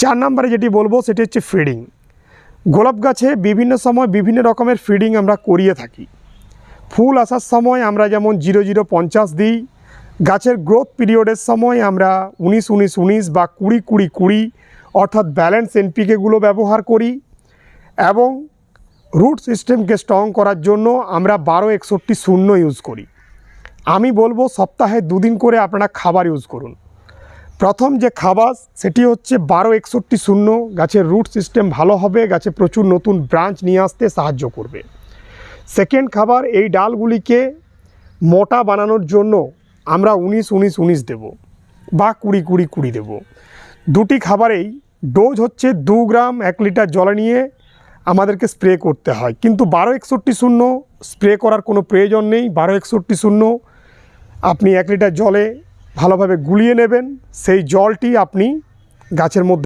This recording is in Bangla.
চার নম্বরে যেটি বলব সেটি হচ্ছে ফিডিং গোলাপ গাছে বিভিন্ন সময় বিভিন্ন রকমের ফিডিং আমরা করিয়ে থাকি। ফুল আসার সময় আমরা যেমন জিরো জিরো পঞ্চাশ দিই, গাছের গ্রোথ পিরিয়ডের সময় আমরা উনিশ উনিশ উনিশ বা কুড়ি কুড়ি কুড়ি, অর্থাৎ ব্যালেন্স এনপিকেগুলো ব্যবহার করি এবং রুট সিস্টেমকে স্ট্রং করার জন্য আমরা বারো একষট্টি শূন্য ইউজ করি। আমি বলব সপ্তাহে দুদিন করে আপনারা খাবার ইউজ করুন। প্রথম যে খাবার, সেটি হচ্ছে বারো একষট্টি শূন্য। গাছের রুট সিস্টেম ভালো হবে, গাছে প্রচুর নতুন ব্রাঞ্চ নিয়ে আসতে সাহায্য করবে। সেকেন্ড খাবার, এই ডালগুলিকে মোটা বানানোর জন্য আমরা উনিশ উনিশ উনিশ দেব বা কুড়ি কুড়ি কুড়ি দেব। দুটি খাবারেই ডোজ হচ্ছে দু গ্রাম এক লিটার জলে নিয়ে আমাদেরকে স্প্রে করতে হয়। কিন্তু বারো একষট্টি শূন্য, স্প্রে করার কোনো প্রয়োজন নেই। বারো একষট্টি শূন্য, আপনি এক লিটার জলে ভালোভাবে গুলিয়ে নেবেন। সেই জলটি আপনি গাছের মধ্যে